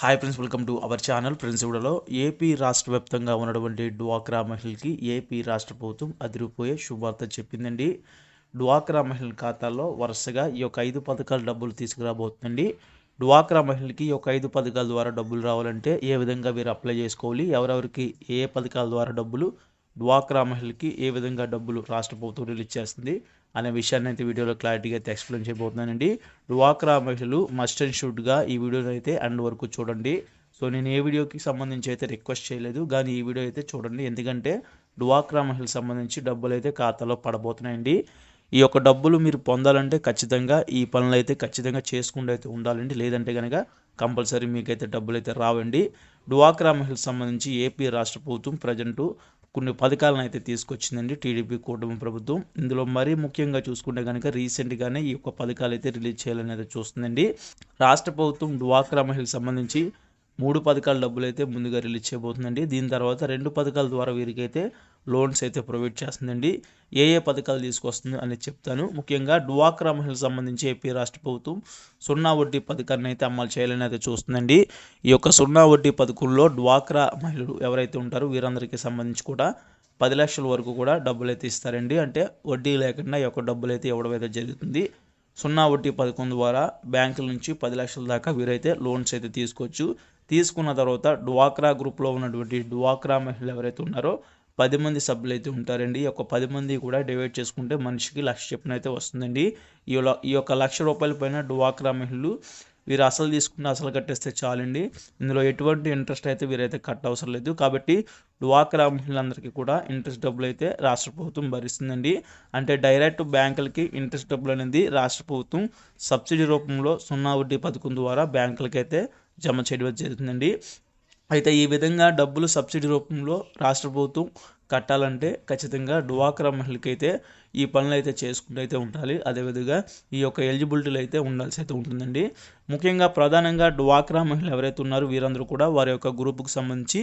Hi friends welcome to our channel friends ఇవిడలో AP రాష్ట్ర వ్యాప్తంగా ఉన్నటువంటి డ్వాక్రా మహిళకి ఏపీ రాష్ట్ర ప్రభుత్వం అదిరిపోయే శుభవార్త చెప్పిందండి. డ్వాక్రా మహిళల ఖాతాల్లో వరుసగా ఈ యొక్క ఐదు పథకాల డబ్బులు తీసుకురాబోతుందండి. డ్వాక్రా మహిళలకి ఈ యొక్క ఐదు పథకాల ద్వారా డబ్బులు రావాలంటే ఏ విధంగా వీరు అప్లై చేసుకోవాలి? ఎవరెవరికి ఏ పథకాల ద్వారా డబ్బులు? డ్వాక్రా మహిళలకి ఏ విధంగా డబ్బులు రాష్ట్ర ప్రభుత్వం రిలీజ్ చేస్తుంది? అనే విషయాన్ని అయితే వీడియోలో క్లారిటీగా అయితే ఎక్స్ప్లెయిన్ చేయబోతున్నానండి. డ్వాక్రా మహిళలు మస్ట్ అండ్ షుడ్గా ఈ వీడియోని అయితే అండ్ వరకు చూడండి. సో నేను ఏ వీడియోకి సంబంధించి అయితే రిక్వెస్ట్ చేయలేదు కానీ ఈ వీడియో అయితే చూడండి. ఎందుకంటే డ్వాక్రా మహిళలకు సంబంధించి డబ్బులు అయితే ఖాతాలో పడబోతున్నాయండి. ఈ యొక్క డబ్బులు మీరు పొందాలంటే ఖచ్చితంగా ఈ పనులు అయితే ఖచ్చితంగా చేసుకుంటూ అయితే ఉండాలండి. లేదంటే కనుక కంపల్సరీ మీకైతే డబ్బులు అయితే రావండి. డ్వాక్రా మహిళకు సంబంధించి ఏపీ రాష్ట్ర ప్రభుత్వం ప్రజెంటు కొన్ని పథకాలను అయితే తీసుకొచ్చిందండి టీడీపీ కూటమి ప్రభుత్వం. ఇందులో మరీ ముఖ్యంగా చూసుకుంటే కనుక రీసెంట్గానే ఈ యొక్క పథకాలు అయితే రిలీజ్ చేయాలనేది చూస్తుందండి. రాష్ట్ర ప్రభుత్వం డ్వాక్రా మహిళకు సంబంధించి మూడు పథకాల డబ్బులు అయితే ముందుగా రిలీజ్ చేయబోతుందండి. దీని తర్వాత రెండు పథకాల ద్వారా వీరికైతే లోన్స్ అయితే ప్రొవైడ్ చేస్తుందండి. ఏ ఏ పథకాలు తీసుకొస్తుంది అనేది చెప్తాను. ముఖ్యంగా డ్వాక్రా మహిళలకు సంబంధించి ఏపీ రాష్ట్ర ప్రభుత్వం సున్నా వడ్డీ పథకాన్ని అయితే అమలు చేయాలని అయితే చూస్తుందండి. ఈ యొక్క సున్నా వడ్డీ పథకంలో డ్వాక్రా మహిళలు ఎవరైతే ఉంటారో వీరందరికీ సంబంధించి కూడా పది లక్షల వరకు కూడా డబ్బులు అయితే ఇస్తారండి. అంటే వడ్డీ లేకుండా ఈ యొక్క డబ్బులు అయితే ఇవ్వడం అయితే జరుగుతుంది. సున్నా వడ్డీ పథకం ద్వారా బ్యాంకుల నుంచి పది లక్షల దాకా వీరైతే లోన్స్ అయితే తీసుకోవచ్చు. తీసుకున్న తర్వాత డ్వాక్రా గ్రూప్లో ఉన్నటువంటి డ్వాక్రా మహిళలు ఎవరైతే ఉన్నారో పది మంది సభ్యులు అయితే ఉంటారండి. ఈ యొక్క పది మంది కూడా డివైడ్ చేసుకుంటే మనిషికి లక్ష చెప్పిన అయితే వస్తుందండి. ఈ ఈ యొక్క లక్ష రూపాయల పైన డ్వాక్రా మహిళలు వీరు అసలు తీసుకుంటే అసలు కట్టేస్తే చాలండి. ఇందులో ఎటువంటి ఇంట్రెస్ట్ అయితే వీరైతే కట్ అవసరం లేదు. కాబట్టి డ్వాక్రా మహిళలందరికీ కూడా ఇంట్రెస్ట్ డబ్బులు అయితే రాష్ట్ర ప్రభుత్వం భరిస్తుందండి. అంటే డైరెక్ట్ బ్యాంకులకి ఇంట్రెస్ట్ డబ్బులు అనేది రాష్ట్ర ప్రభుత్వం సబ్సిడీ రూపంలో సున్నా వడ్డీ పథకం ద్వారా బ్యాంకులకి అయితే జమ చేయడం జరుగుతుందండి. అయితే ఈ విధంగా డబ్బులు సబ్సిడీ రూపంలో రాష్ట్ర ప్రభుత్వం కట్టాలంటే ఖచ్చితంగా డ్వాక్రా మహిళకైతే ఈ పనులు అయితే చేసుకుంటూ అయితే ఉండాలి. అదేవిధంగా ఈ యొక్క ఎలిజిబిలిటీలు అయితే ఉండాల్సి అయితే ఉంటుందండి. ముఖ్యంగా ప్రధానంగా డ్వాక్రా మహిళలు ఎవరైతే ఉన్నారో వీరందరూ కూడా వారి యొక్క గ్రూపుకు సంబంధించి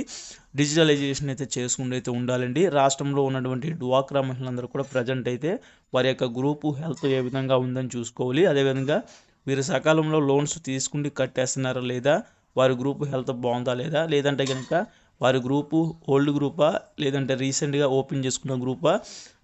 డిజిటలైజేషన్ అయితే చేసుకుంటూ అయితే ఉండాలండి. రాష్ట్రంలో ఉన్నటువంటి డ్వాక్రా మహిళలందరూ కూడా ప్రజెంట్ అయితే వారి యొక్క గ్రూపు హెల్త్ ఏ విధంగా ఉందని చూసుకోవాలి. అదేవిధంగా వీరు సకాలంలో లోన్స్ తీసుకుండి కట్టేస్తున్నారా లేదా? వారి గ్రూప్ హెల్త్ బాగుందా లేదా? లేదంటే కనుక వారి గ్రూపు ఓల్డ్ గ్రూపా? లేదంటే రీసెంట్గా ఓపెన్ చేసుకున్న గ్రూపా?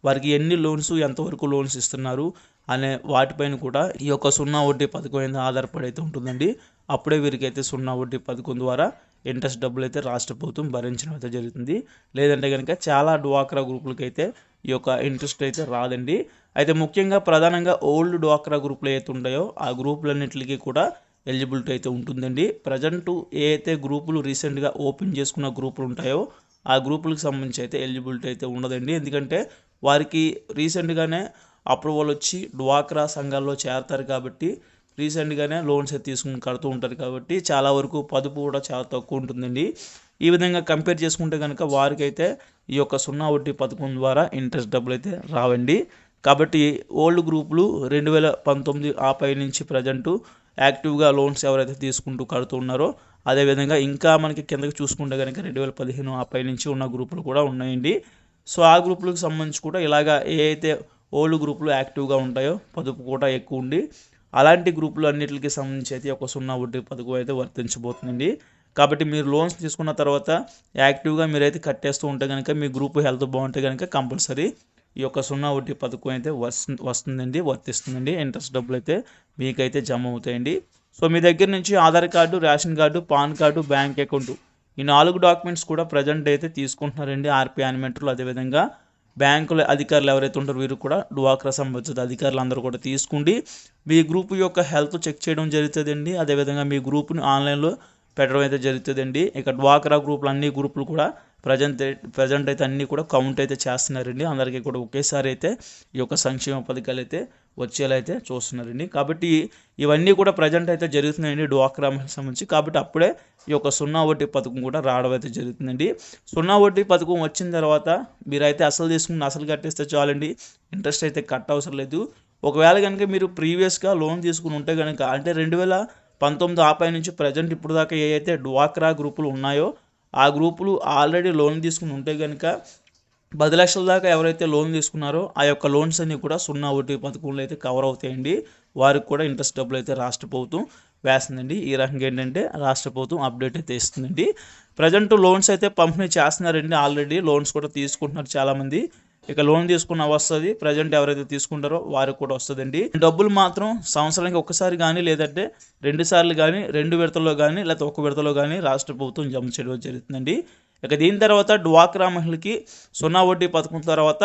వారికి ఎన్ని లోన్స్ ఎంతవరకు లోన్స్ ఇస్తున్నారు? అనే వాటిపైన కూడా ఈ యొక్క సున్నా వడ్డీ పథకం మీద ఆధారపడి అయితే ఉంటుందండి. అప్పుడే వీరికైతే సున్నా వడ్డీ పథకం ద్వారా ఇంట్రెస్ట్ డబ్బులు అయితే రాష్ట్ర ప్రభుత్వం భరించడం అయితే జరుగుతుంది. లేదంటే కనుక చాలా డ్వాక్రా గ్రూపులకి అయితే ఈ యొక్క ఇంట్రెస్ట్ అయితే రాదండి. అయితే ముఖ్యంగా ప్రధానంగా ఓల్డ్ డ్వాక్రా గ్రూపులు అయితే ఉంటాయో ఆ గ్రూపులన్నింటికి కూడా ఎలిజిబిలిటీ అయితే ఉంటుందండి. ప్రజెంట్ ఏ అయితే గ్రూపులు రీసెంట్గా ఓపెన్ చేసుకున్న గ్రూపులు ఉంటాయో ఆ గ్రూపులకు సంబంధించి అయితే ఎలిజిబిలిటీ అయితే ఉండదండి. ఎందుకంటే వారికి రీసెంట్గానే అప్రూవల్ వచ్చి డ్వాక్రా సంఘాల్లో చేరతారు కాబట్టి రీసెంట్గానే లోన్స్ అయితే తీసుకుని కడుతూ ఉంటారు కాబట్టి చాలా వరకు పొదుపు కూడా చాలా తక్కువ ఉంటుందండి. ఈ విధంగా కంపేర్ చేసుకుంటే కనుక వారికైతే ఈ యొక్క సున్నా వడ్డీ పథకం ద్వారా ఇంట్రెస్ట్ డబ్బులు అయితే రావండి. కాబట్టి ఓల్డ్ గ్రూపులు రెండు వేల పంతొమ్మిది ఆ పై నుంచి ప్రజెంటు యాక్టివ్గా లోన్స్ ఎవరైతే తీసుకుంటూ కడుతూ ఉన్నారో అదేవిధంగా ఇంకా మనకి కిందకి చూసుకుంటే కనుక రెండు వేల పదిహేను ఆ పై నుంచి ఉన్న గ్రూపులు కూడా ఉన్నాయండి. సో ఆ గ్రూపులకు సంబంధించి కూడా ఇలాగా ఏ అయితే ఓల్డ్ గ్రూపులు యాక్టివ్గా ఉంటాయో పొదుపు కూడా ఎక్కువ ఉండి అలాంటి గ్రూపులు అన్నిటికి సంబంధించి అయితే ఒక సున్నా వడ్డీ పథకం అయితే వర్తించబోతుందండి. కాబట్టి మీరు లోన్స్ తీసుకున్న తర్వాత యాక్టివ్గా మీరైతే కట్టేస్తూ ఉంటే కనుక మీ గ్రూప్ హెల్త్ బాగుంటే కనుక కంపల్సరీ ఈ యొక్క సున్నా వడ్డీ పథకం అయితే వస్తు వస్తుందండి వర్తిస్తుందండి. ఇంట్రెస్ట్ డబ్బులు అయితే మీకైతే జమ అవుతాయండి. సో మీ దగ్గర నుంచి Aadhaar card ration card PAN card bank account ఈ నాలుగు డాక్యుమెంట్స్ కూడా ప్రజెంట్ అయితే తీసుకుంటున్నారండి. ఆర్పీ యానిమేటర్లు అదేవిధంగా బ్యాంకుల అధికారులు ఎవరైతే ఉంటారో వీరు కూడా డ్వాక్రా సంబంధించిన అధికారులు అందరూ కూడా తీసుకుండి మీ గ్రూప్ యొక్క హెల్త్ చెక్ చేయడం జరుగుతుందండి. అదేవిధంగా మీ గ్రూప్ని ఆన్లైన్లో పెట్టడం అయితే జరుగుతుందండి. ఇక డ్వాక్రా గ్రూపులు అన్ని గ్రూపులు కూడా ప్రజెంట్ ప్రజెంట్ అయితే అన్నీ కూడా కౌంట్ అయితే చేస్తున్నారండి. అందరికీ కూడా ఒకేసారి అయితే ఈ యొక్క సంక్షేమ పథకాలు అయితే వచ్చేలా అయితే చూస్తున్నారండి. కాబట్టి ఇవన్నీ కూడా ప్రజెంట్ అయితే జరుగుతున్నాయండి డ్వాక్రా సంబంధించి. కాబట్టి అప్పుడే ఈ యొక్క సున్నా వడ్డీ పథకం కూడా రావడం అయితే జరుగుతుందండి. సున్నా వడ్డీ పథకం వచ్చిన తర్వాత మీరైతే అసలు తీసుకుని అసలు కట్టేస్తే చాలండి. ఇంట్రెస్ట్ అయితే కట్ అవసరం లేదు. ఒకవేళ కనుక మీరు ప్రీవియస్గా లోన్ తీసుకుని ఉంటే కనుక అంటే రెండు వేల పంతొమ్మిది ఆపై నుంచి ప్రజెంట్ ఇప్పుడు దాకా ఏ అయితే డ్వాక్రా గ్రూపులు ఉన్నాయో ఆ గ్రూపులు ఆల్రెడీ లోన్ తీసుకుని ఉంటే కనుక పది లక్షల దాకా ఎవరైతే లోన్ తీసుకున్నారో ఆ యొక్క లోన్స్ అన్నీ కూడా సున్నా ఒకటి పథకంలో అయితే కవర్ అవుతాయండి. వారికి కూడా ఇంట్రెస్ట్ డబ్బులు అయితే రాష్ట్ర ప్రభుత్వం వేస్తుందండి. ఈ రకంగా ఏంటంటే రాష్ట్ర ప్రభుత్వం అప్డేట్ అయితే ఇస్తుందండి. ప్రజెంట్ లోన్స్ అయితే పంపిణీ చేస్తున్నారండి. ఆల్రెడీ లోన్స్ కూడా తీసుకుంటున్నారు చాలామంది. ఇక లోన్ తీసుకున్న వస్తుంది. ప్రజెంట్ ఎవరైతే తీసుకుంటారో వారికి కూడా వస్తుందండి. డబ్బులు మాత్రం సంవత్సరానికి ఒకసారి కానీ లేదంటే రెండు సార్లు కానీ రెండు విడతల్లో కానీ లేకపోతే ఒక విడతలో కానీ రాష్ట్ర ప్రభుత్వం జమ చేయడం జరుగుతుందండి. ఇక దీని తర్వాత డ్వాక్రా మహిళకి సున్నా వడ్డీ పథకం తర్వాత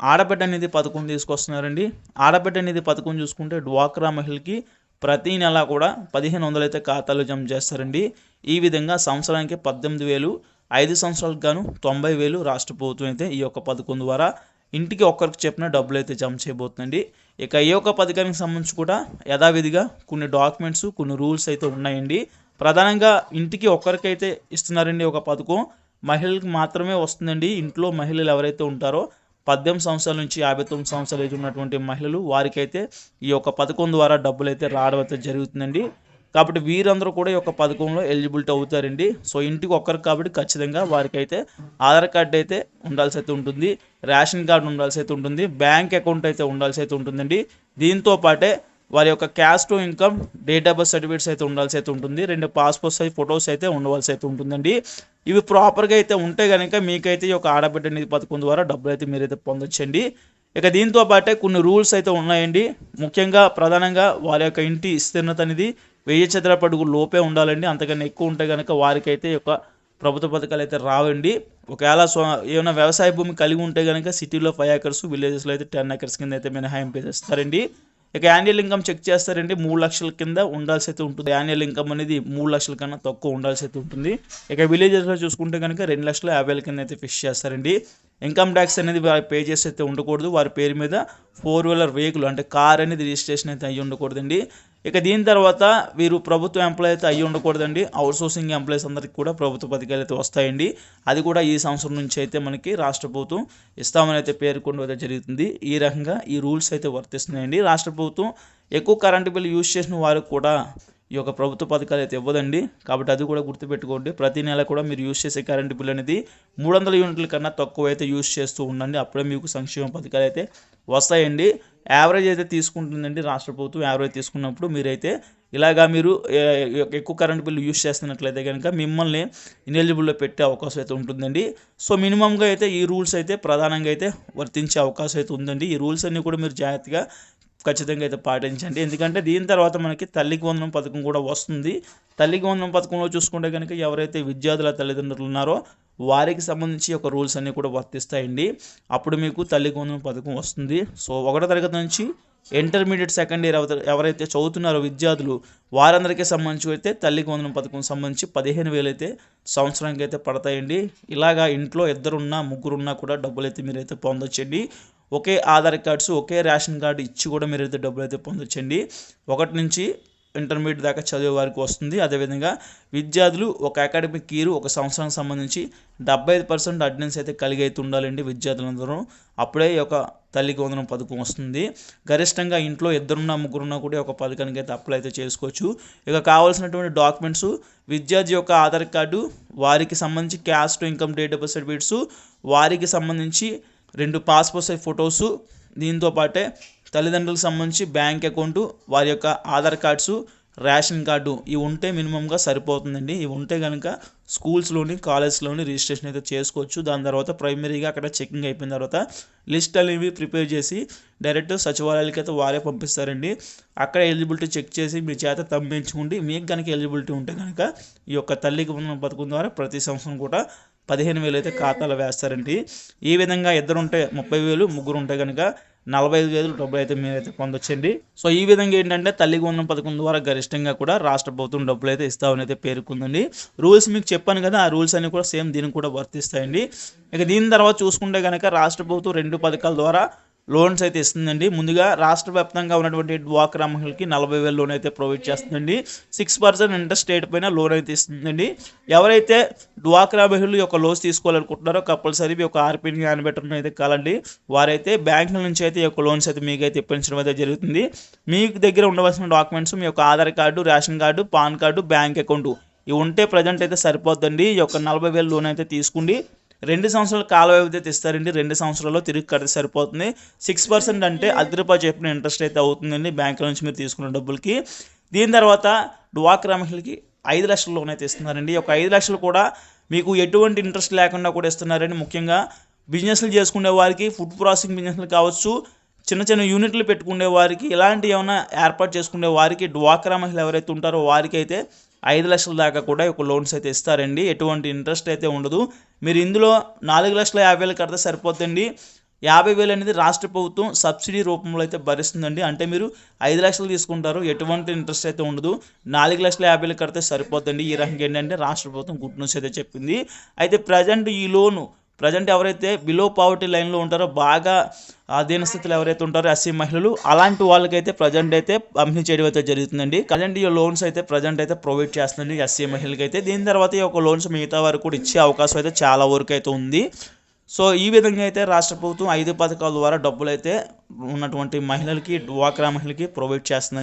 ఆడబిడ్డ అనేది పథకం తీసుకొస్తున్నారండి. ఆడబిడ్డ అనేది పథకం చూసుకుంటే డ్వాక్రా మహిళకి ప్రతి నెల కూడా పదిహేను వందలు అయితే ఖాతాలో జమ చేస్తారండి. ఈ విధంగా సంవత్సరానికి పద్దెనిమిది వేలు ఐదు సంవత్సరాలకు గాను తొంభై వేలు రాష్ట్ర ప్రభుత్వం అయితే ఈ యొక్క పథకం ద్వారా ఇంటికి ఒక్కరికి చెప్పిన డబ్బులు అయితే జమ చేయబోతుందండి. ఇక ఈ యొక్క పథకానికి సంబంధించి కూడా యథావిధిగా కొన్ని డాక్యుమెంట్స్ కొన్ని రూల్స్ అయితే ఉన్నాయండి. ప్రధానంగా ఇంటికి ఒక్కరికైతే ఇస్తున్నారండి ఒక పథకం. మహిళలకు మాత్రమే వస్తుందండి. ఇంట్లో మహిళలు ఎవరైతే ఉంటారో పద్దెనిమిది సంవత్సరాల నుంచి యాభై తొమ్మిది సంవత్సరాలు ఏజ్ ఉన్నటువంటి మహిళలు వారికైతే ఈ యొక్క పథకం ద్వారా డబ్బులు అయితే రావడం అయితే జరుగుతుందండి. కాబట్టి వీరందరూ కూడా ఈ యొక్క పథకంలో ఎలిజిబిలిటీ అవుతారండి. సో ఇంటికి ఒక్కరికి కాబట్టి ఖచ్చితంగా వారికైతే ఆధార్ కార్డు అయితే ఉండాల్సి అయితే ఉంటుంది. రేషన్ కార్డు ఉండాల్సి అయితే ఉంటుంది. బ్యాంక్ అకౌంట్ అయితే ఉండాల్సి అయితే ఉంటుందండి. దీంతో పాటే వారి యొక్క caste income date of birth certificates అయితే ఉండాల్సి అయితే ఉంటుంది. రెండు పాస్పోర్ట్ సైజ్ ఫొటోస్ అయితే ఉండవలసి అయితే ఉంటుందండి. ఇవి ప్రాపర్గా అయితే ఉంటే కనుక మీకైతే ఈ యొక్క ఆడబిడ్డ నిధి పథకం ద్వారా డబ్బులు అయితే మీరైతే పొందొచ్చండి. ఇక దీంతో పాటే కొన్ని రూల్స్ అయితే ఉన్నాయండి. ముఖ్యంగా ప్రధానంగా వారి యొక్క ఇంటి విస్తీర్ణత అనేది వెయ్యి చదరపు అడుగు లోపే ఉండాలండి. అంతకన్నా ఎక్కువ ఉంటే కనుక వారికైతే యొక్క ప్రభుత్వ పథకాలు అయితే రావండి. ఒకవేళ సో ఏమైనా వ్యవసాయ భూమి కలిగి ఉంటే కనుక సిటీలో ఫైవ్ ఏకర్స్ విలేజెస్లో అయితే టెన్ ఏకర్స్ కింద అయితే మినహాయింపు చేస్తారండి. ఇక యాన్యువల్ ఇన్కమ్ చెక్ చేస్తారండి. మూడు లక్షల కింద ఉండాల్సి అయితే ఉంటుంది. యాన్యువల్ ఇన్కమ్ అనేది మూడు లక్షల కన్నా తక్కువ ఉండాల్సి అయితే ఉంటుంది. ఇక విలేజెస్లో చూసుకుంటే కనుక రెండు లక్షల యాభై కింద అయితే ఫిక్స్ చేస్తారండి. ఇన్కమ్ ట్యాక్స్ అనేది వారి పే చేసి అయితే ఉండకూడదు. వారి పేరు మీద ఫోర్ వీలర్ వెహికల్ అంటే కార్ అనేది రిజిస్ట్రేషన్ అయితే అయ్యి ఉండకూడదండి. ఇక దీని తర్వాత వీరు ప్రభుత్వ ఎంప్లాయ్ అయితే అయ్యి ఉండకూడదండి. అవుట్సోర్సింగ్ ఎంప్లాయీస్ అందరికీ కూడా ప్రభుత్వ పథకాలు అయితే వస్తాయండి. అది కూడా ఈ సంవత్సరం నుంచి అయితే మనకి రాష్ట్ర ప్రభుత్వం ఇస్తామని అయితే పేర్కొనడం జరుగుతుంది. ఈ రకంగా ఈ రూల్స్ అయితే వర్తిస్తున్నాయండి. రాష్ట్ర ప్రభుత్వం ఎక్కువ కరెంటు బిల్లు యూజ్ చేసిన వారికి కూడా ఈ యొక్క ప్రభుత్వ పథకాలు అయితే ఇవ్వదండి. కాబట్టి అది కూడా గుర్తుపెట్టుకోండి. ప్రతి నెల కూడా మీరు యూజ్ చేసే కరెంటు బిల్ అనేది మూడు వందల యూనిట్ల కన్నా తక్కువ అయితే యూజ్ చేస్తూ ఉండండి. అప్పుడే మీకు సంక్షేమ పథకాలు అయితే వస్తాయండి. యావరేజ్ అయితే తీసుకుంటుందండి రాష్ట్ర ప్రభుత్వం. యావరేజ్ తీసుకున్నప్పుడు మీరైతే ఇలాగా మీరు ఎక్కువ కరెంట్ బిల్లు యూజ్ చేస్తున్నట్లయితే కనుక మిమ్మల్ని ఇనెలిజిబుల్లో పెట్టే అవకాశం అయితే ఉంటుందండి. సో మినిమంగా అయితే ఈ రూల్స్ అయితే ప్రధానంగా అయితే వర్తించే అవకాశం అయితే ఉందండి. ఈ రూల్స్ అన్నీ కూడా మీరు జాగ్రత్తగా ఖచ్చితంగా అయితే పాటించండి. ఎందుకంటే దీని తర్వాత మనకి తల్లికి వందనం పథకం కూడా వస్తుంది. తల్లికి వందనం పథకంలో చూసుకుంటే కనుక ఎవరైతే విద్యార్థుల తల్లిదండ్రులు ఉన్నారో వారికి సంబంధించి ఒక రూల్స్ అన్నీ కూడా వర్తిస్తాయండి. అప్పుడు మీకు తల్లికి వందనం పథకం వస్తుంది. సో ఒకటో తరగతి నుంచి ఇంటర్మీడియట్ సెకండ్ ఇయర్ ఎవరైతే చదువుతున్నారో విద్యార్థులు వారందరికీ సంబంధించి అయితే తల్లికి వందనం పథకం సంబంధించి పదిహేను వేలు అయితే సంవత్సరానికి అయితే పడతాయండి. ఇలాగా ఇంట్లో ఇద్దరున్నా ముగ్గురున్నా కూడా డబ్బులు అయితే మీరైతే పొందొచ్చండి. ఒకే ఆధార్ కార్డ్స్ ఒకే రేషన్ కార్డు ఇచ్చి కూడా మీరైతే డబ్బులు అయితే పొందొచ్చండి. ఒకటి నుంచి ఇంటర్మీడియట్ దాకా చదివే వారికి వస్తుంది. అదేవిధంగా విద్యార్థులు ఒక అకాడమిక్ ఇయర్ ఒక సంవత్సరానికి సంబంధించి డెబ్బై ఐదు పర్సెంట్ అటెండెన్స్ అయితే కలిగి అయితే ఉండాలండి విద్యార్థులందరూ. అప్పుడే ఒక తల్లికి వందనం పథకం వస్తుంది. గరిష్టంగా ఇంట్లో ఇద్దరున్న ముగ్గురున్నా కూడా ఒక పథకానికి అయితే అప్లై అయితే చేసుకోవచ్చు. ఇక కావాల్సినటువంటి డాక్యుమెంట్స్ విద్యార్థి యొక్క ఆధార్ కార్డు వారికి సంబంధించి caste income date of certificates వారికి సంబంధించి రెండు పాస్పోర్ట్ సైజ్ ఫొటోసు దీంతో పాటే తల్లిదండ్రులకు సంబంధించి బ్యాంక్ అకౌంటు వారి యొక్క ఆధార్ కార్డ్సు రేషన్ కార్డు ఇవి ఉంటే మినిమంగా సరిపోతుందండి. ఇవి ఉంటే కనుక స్కూల్స్లోని కాలేజ్లోని రిజిస్ట్రేషన్ అయితే చేసుకోవచ్చు. దాని తర్వాత ప్రైమరీగా అక్కడ చెకింగ్ అయిపోయిన తర్వాత లిస్ట్ అనేవి ప్రిపేర్ చేసి డైరెక్ట్ సచివాలయాలకి అయితే వారే పంపిస్తారండి. అక్కడ ఎలిజిబిలిటీ చెక్ చేసి మీ చేత తమ్మించుకుండి మీకు కనుక ఎలిజిబిలిటీ ఉంటే కనుక ఈ యొక్క తల్లికి పథకం ద్వారా ప్రతి సంవత్సరం కూడా పదిహేను వేలు అయితే ఖాతాలో వేస్తారండి. ఈ విధంగా ఇద్దరు ఉంటే ముప్పై వేలు ముగ్గురు ఉంటే కనుక నలభై ఐదు వేలు డబ్బులు అయితే మీరైతే పొందొచ్చండి. సో ఈ విధంగా ఏంటంటే తల్లికి ఉన్న పథకం ద్వారా గరిష్టంగా కూడా రాష్ట్ర ప్రభుత్వం డబ్బులు అయితే ఇస్తామని అయితే పేర్కొందండి. రూల్స్ మీకు చెప్పాను కదా ఆ రూల్స్ అన్ని కూడా సేమ్ దీనికి కూడా వర్తిస్తాయండి. ఇక దీని తర్వాత చూసుకుంటే కనుక రాష్ట్ర ప్రభుత్వం రెండు పథకాల ద్వారా లోన్స్ అయితే ఇస్తుందండి. ముందుగా రాష్ట్ర వ్యాప్తంగా ఉన్నటువంటి డ్వాక్రా మహిళకి నలభై వేల లోన్ అయితే ప్రొవైడ్ చేస్తుందండి. సిక్స్ పర్సెంట్ ఇంట్రెస్ట్ రేట్ పైన లోన్ అయితే ఇస్తుందండి. ఎవరైతే డ్వాక్రా మహిళలు యొక్క లోన్స్ తీసుకోవాలనుకుంటున్నారో కంపల్సరీ మీ యొక్క ఆర్పీని ఆనబెట్టడం అయితే కాలండి వారైతే బ్యాంకుల నుంచి అయితే ఈ యొక్క లోన్స్ అయితే మీకు అయితే ఇప్పించడం అయితే జరుగుతుంది. మీకు దగ్గర ఉండవలసిన డాక్యుమెంట్స్ మీ యొక్క Aadhaar card ration card PAN card bank account ఇవి ఉంటే ప్రజెంట్ అయితే సరిపోద్దండి. ఈ యొక్క నలభై వేలు లోన్ అయితే తీసుకోండి. రెండు సంవత్సరాల కాల వ్యవధి అయితే ఇస్తారండి రెండు సంవత్సరాల్లో తిరిగి కడితే సరిపోతుంది. సిక్స్ పర్సెంట్ అంటే అర్ధ రూపాయలు చెప్పిన ఇంట్రెస్ట్ అయితే అవుతుందండి బ్యాంకుల నుంచి మీరు తీసుకున్న డబ్బులకి. దీని తర్వాత డ్వాక్రా మహిళకి ఐదు లక్షల లోన్ అయితే ఇస్తున్నారండి. ఒక ఐదు లక్షలు కూడా మీకు ఎటువంటి ఇంట్రెస్ట్ లేకుండా కూడా ఇస్తున్నారండి ముఖ్యంగా. బిజినెస్లు చేసుకునే వారికి ఫుడ్ ప్రాసెసింగ్ బిజినెస్లు కావచ్చు చిన్న చిన్న యూనిట్లు పెట్టుకునే వారికి ఇలాంటి ఏమైనా ఏర్పాటు చేసుకునే వారికి డ్వాక్రా మహిళలు ఎవరైతే ఉంటారో వారికి అయితే ఐదు లక్షల దాకా కూడా ఒక లోన్స్ అయితే ఇస్తారండి. ఎటువంటి ఇంట్రెస్ట్ అయితే ఉండదు. మీరు ఇందులో నాలుగు లక్షల యాభై వేలు కడితే సరిపోతుంది యాభై వేలు అనేది రాష్ట్ర ప్రభుత్వం సబ్సిడీ రూపంలో అయితే భరిస్తుందండి. అంటే మీరు ఐదు లక్షలు తీసుకుంటారు ఎటువంటి ఇంట్రెస్ట్ అయితే ఉండదు. నాలుగు లక్షల యాభై వేలు కడితే సరిపోతుంది ఈ రకంగా ఏంటంటే రాష్ట్ర ప్రభుత్వం గుడ్ న్యూస్ అయితే చెప్పింది. అయితే ప్రజెంట్ ఈ లోను ప్రజెంట్ ఎవరైతే బిలో పావర్టీ లైన్లో ఉంటారో బాగా అధీన స్థితిలో ఎవరైతే ఉంటారో ఎస్సీ మహిళలు అలాంటి వాళ్ళకైతే ప్రజెంట్ అయితే పంపిణీ చేయడం అయితే జరుగుతుందండి. ప్రజెంట్ ఈ లోన్స్ అయితే ప్రజెంట్ అయితే ప్రొవైడ్ చేస్తుందండి ఎస్సీ మహిళలకి అయితే దీని తర్వాత ఈ యొక్క లోన్స్ మిగతా వారు కూడా ఇచ్చే అవకాశం అయితే చాలా వరకు అయితే ఉంది. సో ఈ విధంగా అయితే రాష్ట్ర ప్రభుత్వం ఐదు పథకాల ద్వారా డబ్బులు అయితే ఉన్నటువంటి మహిళలకి డ్వాక్రా మహిళలకి ప్రొవైడ్ చేస్తుంది